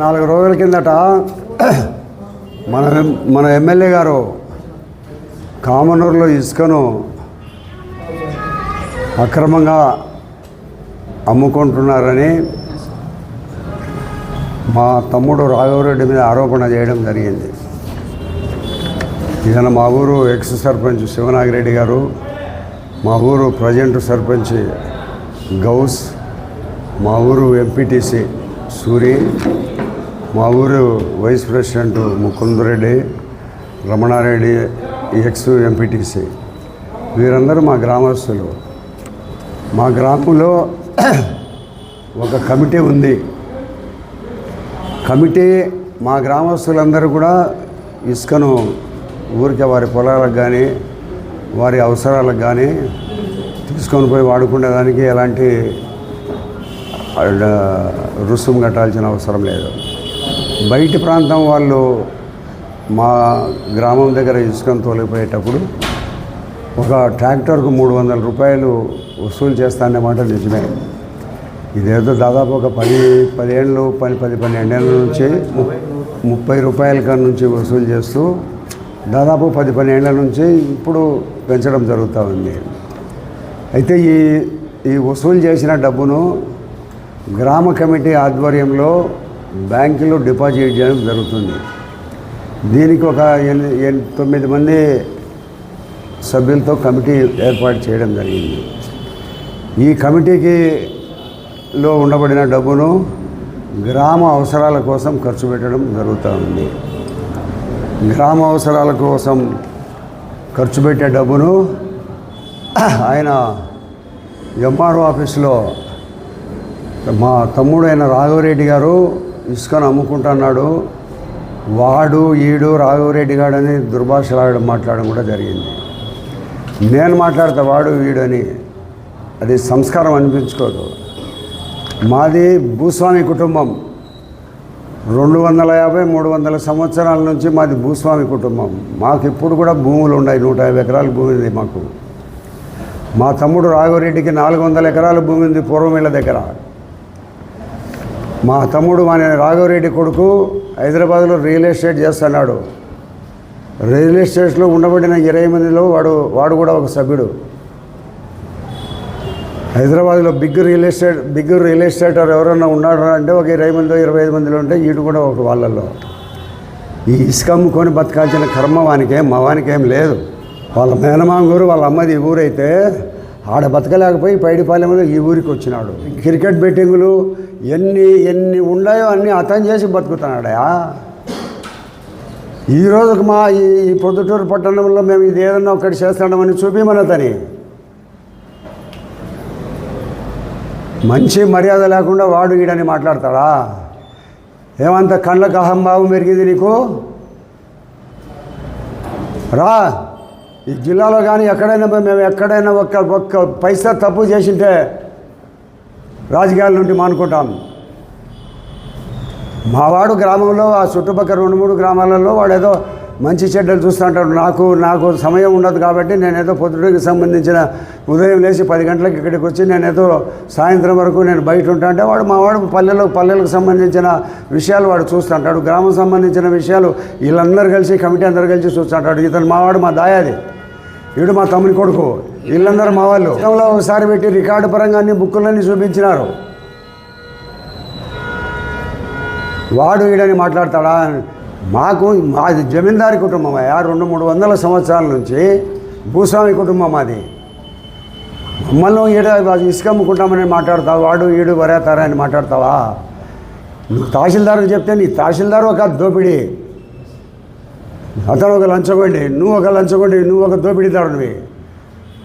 నాలుగు రోజుల కిందట మన మన ఎమ్మెల్యే గారు కామనూరులో ఇసుకను అక్రమంగా అమ్ముకుంటున్నారని మా తమ్ముడు రాఘవరెడ్డి మీద ఆరోపణ చేయడం జరిగింది. ఇదన మా ఊరు ఎక్స్ సర్పంచ్ శివనాగిరెడ్డి గారు మా ఊరు ప్రజెంట్ సర్పంచ్ గౌస్ మా ఊరు ఎంపీటీసీ సూరి మా ఊరు vice president Mukundareddy Ramanareddy ex MPTC. వీరందరూ మా గ్రామస్తులు. మా గ్రామంలో ఒక కమిటీ ఉంది. కమిటీ మా గ్రామస్తులందరూ కూడా ఇసుకను ఊరికే వారి పొలాలకు కానీ వారి అవసరాలకు కానీ తీసుకొని పోయి వాడుకునేదానికి ఎలాంటి రుసుము కట్టాల్సిన అవసరం లేదు. బయటి ప్రాంతం వాళ్ళు మా గ్రామం దగ్గర ఇసుకను తోలిపోయేటప్పుడు ఒక ట్రాక్టర్కు మూడు వందల రూపాయలు వసూలు చేస్తానన్నమాట నిజమే. ఇదేదో దాదాపు ఒక పది పదిహేళ్ళు పది పది పన్నెండేళ్ళ నుంచి ము- ముప్పై రూపాయల కాడ నుంచి వసూలు చేస్తూ దాదాపు పది పన్నెండేళ్ళ నుంచి ఇప్పుడు పెంచడం జరుగుతూ ఉంది. అయితే ఈ ఈ వసూలు చేసిన డబ్బును గ్రామ కమిటీ ఆధ్వర్యంలో బ్యాంకులో డిపాజిట్ చేయడం జరుగుతుంది. దీనికి ఒక తొమ్మిది మంది సభ్యులతో కమిటీ ఏర్పాటు చేయడం జరిగింది. ఈ కమిటీకి లో ఉండబడిన డబ్బును గ్రామ అవసరాల కోసం ఖర్చు పెట్టడం జరుగుతూ ఉంది. గ్రామ అవసరాల కోసం ఖర్చు పెట్టే డబ్బును ఆయన ఎంఆర్ఓ ఆఫీస్లో మా తమ్ముడైన రాఘవరెడ్డి గారు ఇసుకను అమ్ముకుంటున్నాడు. వాడు ఈడు రాఘవరెడ్డి గాడు అని దుర్భాషలాడడం మాట్లాడడం కూడా జరిగింది. నేను మాట్లాడతా వాడు వీడని. అది సంస్కారం అనిపించుకోదు. మాది భూస్వామి కుటుంబం. రెండు వందల యాభై మూడు వందల సంవత్సరాల నుంచి మాది భూస్వామి కుటుంబం. మాకు ఇప్పుడు కూడా భూములు ఉన్నాయి నూట యాభై ఎకరాల భూమి ఉంది మాకు. మా తమ్ముడు రాఘవరెడ్డికి నాలుగు వందల ఎకరాల భూమి ఉంది పూర్వమిళ్ళ దగ్గర. మా తమ్ముడు మన రాఘవరెడ్డి కొడుకు హైదరాబాద్లో రియల్ ఎస్టేట్ చేస్తున్నాడు. రియల్ ఎస్టేట్లో ఉండబడిన ఇరవై మందిలో వాడు వాడు కూడా ఒక సభ్యుడు. హైదరాబాద్లో big real estate big real ఎస్టేటర్ ఎవరైనా ఉన్నాడు అంటే ఒక ఇరవై మందిలో ఇరవై ఐదు మందిలో ఉంటే ఈడు కూడా ఒక వాళ్ళల్లో ఈ ఇసుక అమ్ముకొని బతకాల్సిన కర్మ వానికేం మా వానికేం లేదు. వాళ్ళ మేనమామ ఊరు వాళ్ళ అమ్మది ఊరైతే ఆడ బతకలేకపోయి పైడిపాలెంలో ఈ ఊరికి వచ్చినాడు. క్రికెట్ బెట్టింగులు ఎన్ని ఎన్ని ఉన్నాయో అన్నీ అతను చేసి బతుకుతున్నాడయా ఈ రోజుకు మా ఈ పొద్దుటూరు పట్టణంలో మేము ఇది ఏదన్నా ఒకటి చేస్తాడమని చూపిమనతని. మంచి మర్యాద లేకుండా వాడు ఈడని మాట్లాడతాడా? ఏమంత కళ్ళకు అహంభావం పెరిగింది నీకు? రా. ఈ జిల్లాలో కానీ ఎక్కడైనా మేము ఎక్కడైనా ఒక్క ఒక్క పైసా తప్పు చేసింటే రాజకీయాల నుండి మానుకుంటాం. మావాడు గ్రామంలో ఆ చుట్టుపక్కల రెండు మూడు గ్రామాలలో వాడు ఏదో మంచి చెడ్డలు చూస్తూ ఉంటాడు నాకు నాకు సమయం ఉండదు కాబట్టి నేను ఏదో పొద్దుటికి సంబంధించిన ఉదయం లేచి పది గంటలకు ఇక్కడికి వచ్చి నేను ఏదో సాయంత్రం వరకు నేను బయట ఉంటా అంటే వాడు మావాడు పల్లెలకు పల్లెలకు సంబంధించిన విషయాలు వాడు చూస్తుంటాడు. గ్రామం సంబంధించిన విషయాలు వీళ్ళందరూ కలిసి కమిటీ అందరూ కలిసి చూస్తుంటాడు. ఇతను మావాడు మా దాయాది. వీడు మా తమ్ముని కొడుకు. వీళ్ళందరూ మా వాళ్ళు. ఒకసారి పెట్టి రికార్డు పరంగా అన్ని బుక్కులన్నీ చూపించినారు. వాడు వీడని మాట్లాడతాడా? మాకు మాది జమీందారి కుటుంబం అయ్యా రెండు మూడు వందల సంవత్సరాల నుంచి భూస్వామి కుటుంబం మాది. మమ్మల్ని ఈడ ఇసుక అమ్ముకుంటామని మాట్లాడతావు వాడు ఈడు వరేతారా అని మాట్లాడతావా? నువ్వు తహసీల్దారు చెప్తే నీ తహసీల్దారు ఒక దోపిడీ. అతను ఒక లంచగొండి నువ్వు ఒక లంచగొండి నువ్వు ఒక దోపిడీదారునివి.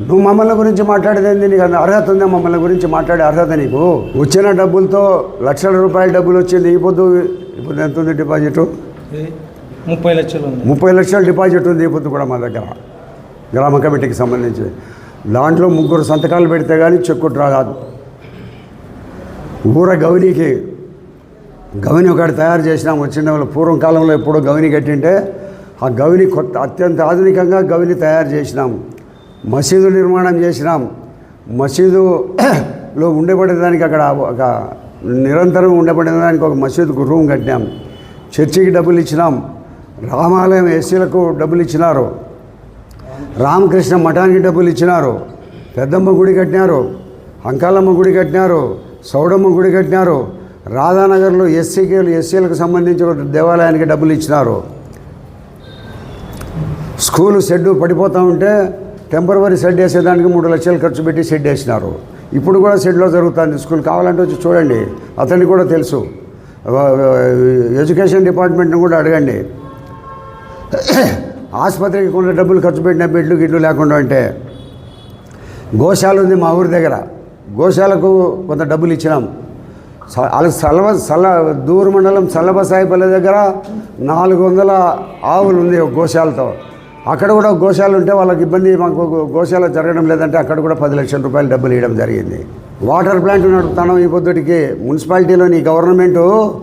నువ్వు మమ్మల్ని గురించి మాట్లాడేది నీకు అంత అర్హత ఉందా? మమ్మల్ని గురించి మాట్లాడే అర్హత నీకు? వచ్చిన డబ్బులతో లక్షల రూపాయల డబ్బులు వచ్చింది ఈ పొద్దు ఇప్పుడు ఎంత ఉంది డిపాజిట్? ముప్పై లక్షలు ముప్పై లక్షల డిపాజిట్ ఉంది ఇప్పుడు పొద్దు కూడా మా దగ్గర. గ్రామ కమిటీకి సంబంధించి. దాంట్లో ముగ్గురు సంతకాలు పెడితే కానీ చెక్కు కాదు. ఊర గౌనికి గవిని ఒకటి తయారు చేసినాం వచ్చిన వాళ్ళు. పూర్వం కాలంలో ఎప్పుడో గవిని కట్టింటే ఆ గవిని కొత్త అత్యంత ఆధునికంగా గవిని తయారు చేసినాం. మసీదు నిర్మాణం చేసినాం. మసీదులో ఉండబడేదానికి అక్కడ ఒక నిరంతరం ఉండబడేదానికి ఒక మసీదుకు రూమ్ కట్టినాం. చర్చికి డబ్బులు ఇచ్చినాం. రామాలయం ఎస్సీలకు డబ్బులు ఇచ్చినారు. రామకృష్ణ మఠానికి డబ్బులు ఇచ్చినారు. పెద్దమ్మ గుడి కట్టినారు. అంకాలమ్మ గుడి కట్టినారు. సౌడమ్మ గుడి కట్టినారు. రాధానగర్లో ఎస్సీకి ఎస్సీలకు సంబంధించి ఒక దేవాలయానికి డబ్బులు ఇచ్చినారు. స్కూలు షెడ్ పడిపోతూ ఉంటే టెంపరవరీ షెడ్ వేసేదానికి మూడు లక్షలు ఖర్చు పెట్టి షెడ్ వేసినారు. ఇప్పుడు కూడా షెడ్లో జరుగుతుంది. స్కూల్ కావాలంటే వచ్చి చూడండి. అతనికి కూడా తెలుసు. ఎడ్యుకేషన్ డిపార్ట్మెంట్ని కూడా అడగండి. ఆసుపత్రికి కొంత డబ్బులు ఖర్చు పెట్టిన బెడ్లు గిడ్లు లేకుండా అంటే గోశాల ఉంది మా ఊరి దగ్గర. గోశాలకు కొంత డబ్బులు ఇచ్చినాం. స- వాళ్ళకి సలవ సల దూరు మండలం సల్లబసాయిపల్లి దగ్గర నాలుగు వందల ఆవులు ఉంది ఒక గోశాలతో. అక్కడ కూడా గోశాలు గోశాల ఉంటే వాళ్ళకి ఇబ్బంది మాకు గోశాల జరగడం లేదంటే అక్కడ కూడా పది లక్షల రూపాయలు డబ్బులు ఇవ్వడం జరిగింది. వాటర్ ప్లాంట్ నడుపుతాను ఈ పొద్దుటికి. మున్సిపాలిటీలో నీ గవర్నమెంటు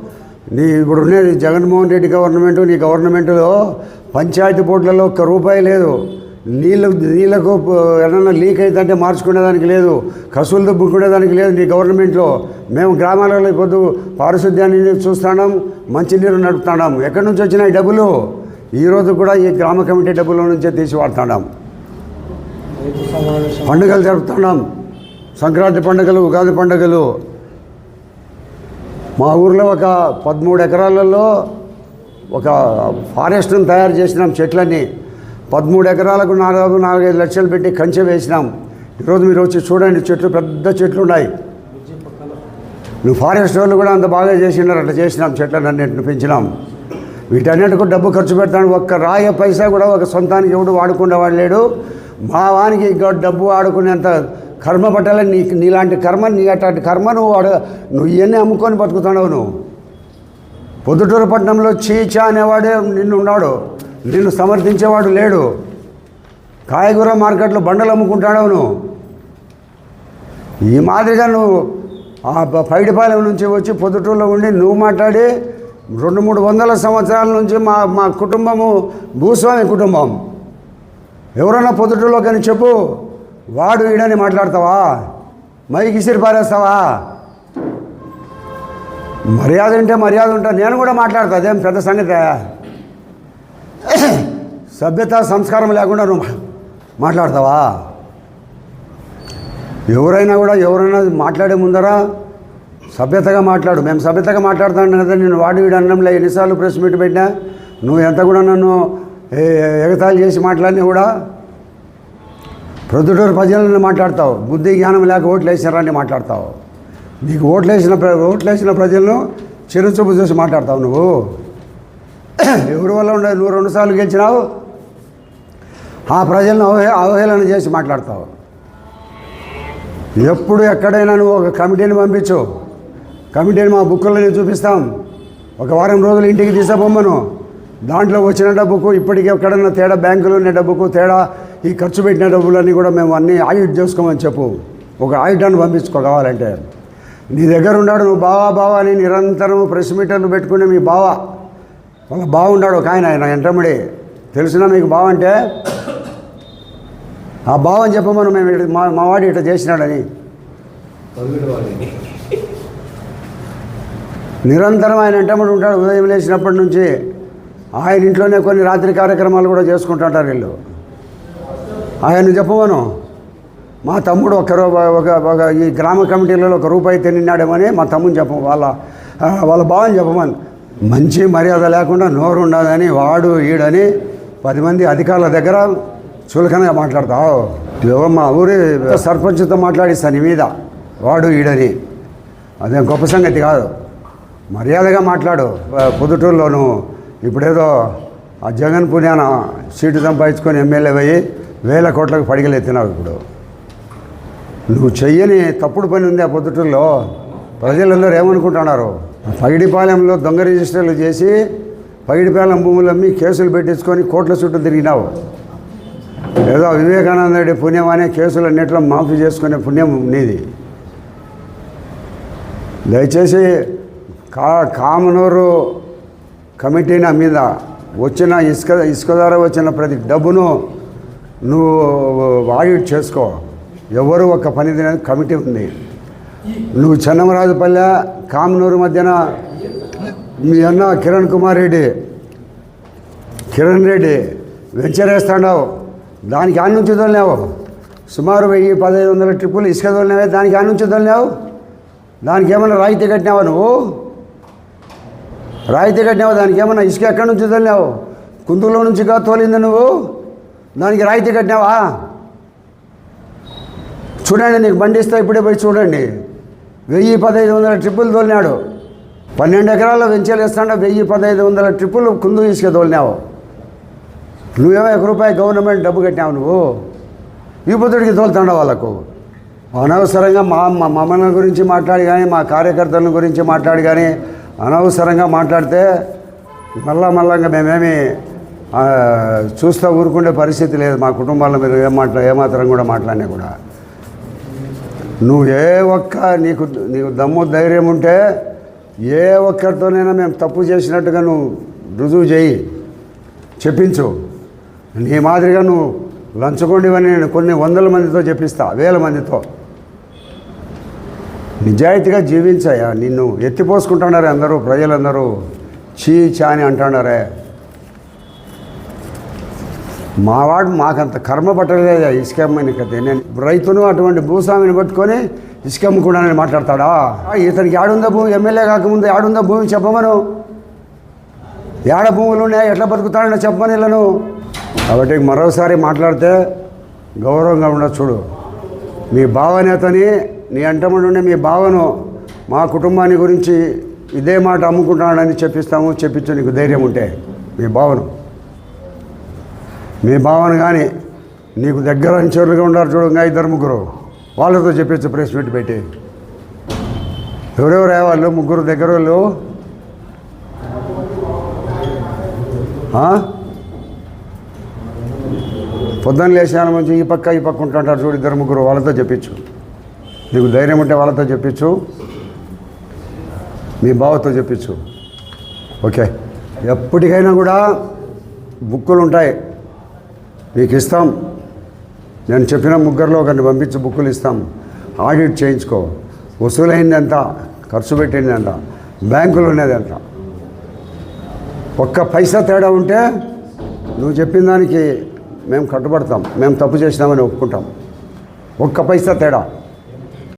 నీ ఇప్పుడు ఉండేది జగన్మోహన్ రెడ్డి గవర్నమెంట్ నీ గవర్నమెంట్లో పంచాయతీ బోర్డులలో ఒక్క రూపాయి లేదు. నీళ్ళు నీళ్ళకు ప- లీక్ అయితే మార్చుకునేదానికి లేదు. కసులు దుబ్బుకునేదానికి లేదు నీ గవర్నమెంట్లో. మేము గ్రామాలలో పొద్దు పారిశుద్ధ్యాన్ని చూస్తున్నాం మంచినీరు నడుపుతున్నాం. ఎక్కడి నుంచి వచ్చినాయి డబ్బులు? ఈరోజు కూడా ఈ గ్రామ కమిటీ డబ్బుల నుంచే తీసి వాడుతున్నాం. పండుగలు జరుపుతున్నాం. సంక్రాంతి పండుగలు ఉగాది పండుగలు. మా ఊర్లో ఒక పదమూడు ఎకరాలలో ఒక ఫారెస్ట్ను తయారు చేసినాం చెట్లన్నీ. పదమూడు ఎకరాలకు నాలుగు నాలుగైదు లక్షలు పెట్టి కంచె వేసినాం. ఈరోజు మీరు వచ్చి చూడండి చెట్లు పెద్ద చెట్లు ఉన్నాయి. నువ్వు ఫారెస్ట్ వాళ్ళు కూడా అంత బాగా చేసినారు అట్లా చేసినాం చెట్లను అన్నింటిని పెంచినాం. వీటన్నిటికు డబ్బు ఖర్చు పెడతాను. ఒక్క రాయ పైసా కూడా ఒక సొంతానికి ఎవడు వాడుకుండా వాడలేడు మా వానికి ఇంకా డబ్బు వాడుకునేంత కర్మ పట్టాలని నీ నీలాంటి కర్మ నీ అట్లాంటి కర్మ నువ్వు వాడు నువ్వు ఇవన్నీ అమ్ముకొని బతుకుతున్నావు నువ్వు. పొద్దుటూరు పట్టణంలో చీచా అనేవాడే నిన్ను ఉన్నాడు. నిన్ను సమర్థించేవాడు లేడు. కాయగూర మార్కెట్లో బండలు అమ్ముకుంటాడు నువ్వు. ఈ మాదిరిగా నువ్వు ఆ పైడిపాలెం నుంచి వచ్చి పొద్దుటూరులో ఉండి నువ్వు మాట్లాడి రెండు మూడు వందల సంవత్సరాల నుంచి మా మా కుటుంబము భూస్వామి కుటుంబం. ఎవరన్నా పొద్దుటూరులో కానీ చెప్పు. వాడు ఈడని మాట్లాడతావా? మైకి ఇసిరి పారేస్తావా? మర్యాద ఉంటే మర్యాద ఉంటా నేను కూడా మాట్లాడతా అదేం పెద్ద సంగతే? సభ్యత సంస్కారం లేకుండా నువ్వు మాట్లాడతావా? ఎవరైనా కూడా ఎవరైనా మాట్లాడే ముందర సభ్యతగా మాట్లాడు. మేము సభ్యతగా మాట్లాడుతాను కదా నేను వాడి వీడి అన్నంలో ఎన్నిసార్లు ప్రెస్ మీట్ పెట్టినా నువ్వు ఎంత కూడా నన్ను ఎగతాళి చేసి మాట్లాడినా కూడా ప్రొద్దుటూరు ప్రజలను మాట్లాడతావు. బుద్ధి జ్ఞానం లేక ఓట్లు వేసారని మాట్లాడతావు. నీకు ఓట్లు వేసిన ఓట్లు వేసిన ప్రజలను చిరుచూపు చూసి మాట్లాడతావు నువ్వు. ఎవరి వల్ల ఉండే నువ్వు రెండుసార్లు గెలిచినావు? ఆ ప్రజలను అవహే అవహేళన చేసి మాట్లాడతావు. ఎప్పుడు ఎక్కడైనా నువ్వు ఒక కమిటీని పంపించు. కమిటీని మా బుక్కులని చూపిస్తాం. ఒక వారం రోజులు ఇంటికి తీసుకుపోమ్మను. దాంట్లో వచ్చిన డబ్బుకు ఇప్పటికీ ఎక్కడన్నా తేడా బ్యాంకులో ఉన్న డబ్బుకు తేడా ఈ ఖర్చు పెట్టిన డబ్బులన్నీ కూడా మేము అన్నీ ఆడిట్ చేసుకోమని చెప్పు. ఒక ఆయుధాన్ని పంపించుకో కావాలంటే నీ దగ్గర ఉన్నాడు నువ్వు బావా బావా అని నిరంతరం ప్రెస్ మీటర్లు పెట్టుకునే మీ బావ. వాళ్ళ బాగుండాడు ఒక ఆయన ఆయన ఎంటముడి తెలిసిన మీకు బావ అంటే? ఆ బావని చెప్పమను మేము మా మా వాడు ఇట్లా చేసినాడని. నిరంతరం ఆయన ఎంటముడు ఉంటాడు ఉదయం లేచినప్పటి నుంచి. ఆయన ఇంట్లోనే కొన్ని రాత్రి కార్యక్రమాలు కూడా చేసుకుంటుంటారు వీళ్ళు. ఆయన చెప్పవను. మా తమ్ముడు ఒక ఒక ఒక ఈ గ్రామ కమిటీలలో ఒక రూపాయి తిన్నాడేమని మా తమ్ముని చెప్పం వాళ్ళ వాళ్ళ భావం చెప్పమని. మంచి మర్యాద లేకుండా నోరు ఉండదని వాడు ఈడని పది మంది అధికారుల దగ్గర చులకనగా మాట్లాడతావు. మా ఊరి సర్పంచ్తో మాట్లాడిస్తా నీ మీద వాడు ఈడని. అదేం గొప్ప సంగతి కాదు. మర్యాదగా మాట్లాడు. పొద్దుటూరులోను ఇప్పుడేదో ఆ జగన్ పుణ్యాన సీటు సంపాదించుకొని ఎమ్మెల్యే పోయి వేల కోట్లకు పడిగలు ఎత్తినావు ఇప్పుడు. నువ్వు చెయ్యని తప్పుడు పని ఉంది ఆ పొద్దుటూరులో. ప్రజలందరూ ఏమనుకుంటున్నారు? పగిడిపాలెంలో దొంగ రిజిస్టర్లు చేసి పగిడిపాలెం భూములు అమ్మి కేసులు పెట్టించుకొని కోట్ల చుట్టూ తిరిగినావు. ఏదో వివేకానందుడి పుణ్యం అనే కేసులు అన్నింటిలో మాఫీ చేసుకునే పుణ్యం నీది. దయచేసి కా కామనూరు కమిటీ నా మీద వచ్చిన ఇసుక ఇసుక ద్వారా వచ్చిన ప్రతి డబ్బును నువ్వు ఆడిట్ చేసుకో. ఎవరు ఒక పని తినేది కమిటీ ఉంది. నువ్వు చెన్నమరాజుపల్లె కామనూరు మధ్యన మీ అన్న కిరణ్ కుమార్ రెడ్డి. కిరణ్ రెడ్డి వెంచర్ వేస్తాడావు దానికి ఆడ నుంచి వదిలినావు. సుమారు వెయ్యి పదహైదు వందల ట్రిప్పులు ఇసుక వదిలినావే దానికి ఆడ నుంచి వదిలినావు. దానికి ఏమైనా రాయితీ కట్టినావా నువ్వు? రాయితీ కట్టినావు? దానికి ఏమైనా ఇసుక ఎక్కడి నుంచి వదిలినావు? కుందులో నుంచి కా తోలింది నువ్వు? దానికి రాయితీ కట్టినావా? చూడండి నీకు బండి ఇస్తా ఇప్పుడే పోయి చూడండి. వెయ్యి పదహైదు వందల ట్రిప్పులు తోలినాడు. పన్నెండు ఎకరాల్లో వెంచలు వేస్తాండ వెయ్యి పదహైదు వందల ట్రిప్పులు కుందు ఇసుక తోలినావు. నువ్వేమో ఒక రూపాయి గవర్నమెంట్ డబ్బు కట్టినావు నువ్వు. ఈ తోలుతాడు వాళ్ళకు. అనవసరంగా మా మమ్మల్ని గురించి మాట్లాడి కానీ మా కార్యకర్తల గురించి మాట్లాడి కానీ అనవసరంగా మాట్లాడితే మళ్ళా మళ్ళంగా మేమేమి చూస్తూ ఊరుకుండే పరిస్థితి లేదు. మా కుటుంబాల మీద ఏం మాట్లా ఏమాత్రం కూడా మాట్లాడినా కూడా. నువ్వు ఏ ఒక్క నీకు నీకు దమ్ము ధైర్యం ఉంటే ఏ ఒక్కరితోనైనా మేము తప్పు చేసినట్టుగా నువ్వు రుజువు చేయి. చెప్పించు. నీ మాదిరిగా నువ్వు లంచగొండివని నేను కొన్ని వందల మందితో చెప్పిస్తా వేల మందితో. నిజాయితీగా జీవించాయా నిన్ను ఎత్తిపోసుకుంటున్నారే అందరూ ప్రజలందరూ. చీ చా అని అంటున్నారే. మావాడు మాకంత కర్మ పట్టలేదా ఇసుక అమ్మని కదా నేను రైతును అటువంటి భూస్వామిని పట్టుకొని ఇసుక అమ్ముకున్నానని మాట్లాడతాడా? ఇతనికి ఆడుందా భూమి? ఎమ్మెల్యే కాకముందు ఆడుందా భూమి చెప్పమను? ఏడ భూములు ఉన్నాయి? ఎట్లా బతుకుతాడని చెప్పమని ఇళ్ళను? కాబట్టి మరోసారి మాట్లాడితే గౌరవంగా ఉండదు చూడు. మీ భావనేతని నీ అంటముండే మీ భావను మా కుటుంబాన్ని గురించి ఇదే మాట అమ్ముకుంటాడని చెప్పిస్తాము చెప్పించు నీకు ధైర్యం ఉంటే. మీ భావను. మీ భావన కానీ నీకు దగ్గర అంచెలుగా ఉన్నారు చూడంగా ఇద్దరు ముగ్గురు. వాళ్ళతో చెప్పచ్చు ప్రెస్ మీట్ పెట్టి. ఎవరెవరు వాళ్ళు ముగ్గురు దగ్గర వాళ్ళు పొద్దున్న లేచాను మంచి ఈ పక్క ఈ పక్క ఉంటుంటారు చూడు ఇద్దరు ముగ్గురు. వాళ్ళతో చెప్పించు. నీకు ధైర్యం ఉంటే వాళ్ళతో చెప్పించు. మీ బావతో చెప్పించు. ఓకే. ఎప్పటికైనా కూడా బుక్కులు ఉంటాయి మీకు ఇస్తాం. నేను చెప్పిన ముగ్గురులో ఒకరిని పంపించి బుక్కులు ఇస్తాం. ఆడిట్ చేయించుకో. వసూలైంది ఎంత ఖర్చు పెట్టింది ఎంత బ్యాంకులు ఉన్నది ఎంత ఒక్క పైసా తేడా ఉంటే నువ్వు చెప్పిన దానికి మేము కట్టుబడతాం. మేము తప్పు చేసినామని ఒప్పుకుంటాం. ఒక్క పైసా తేడా.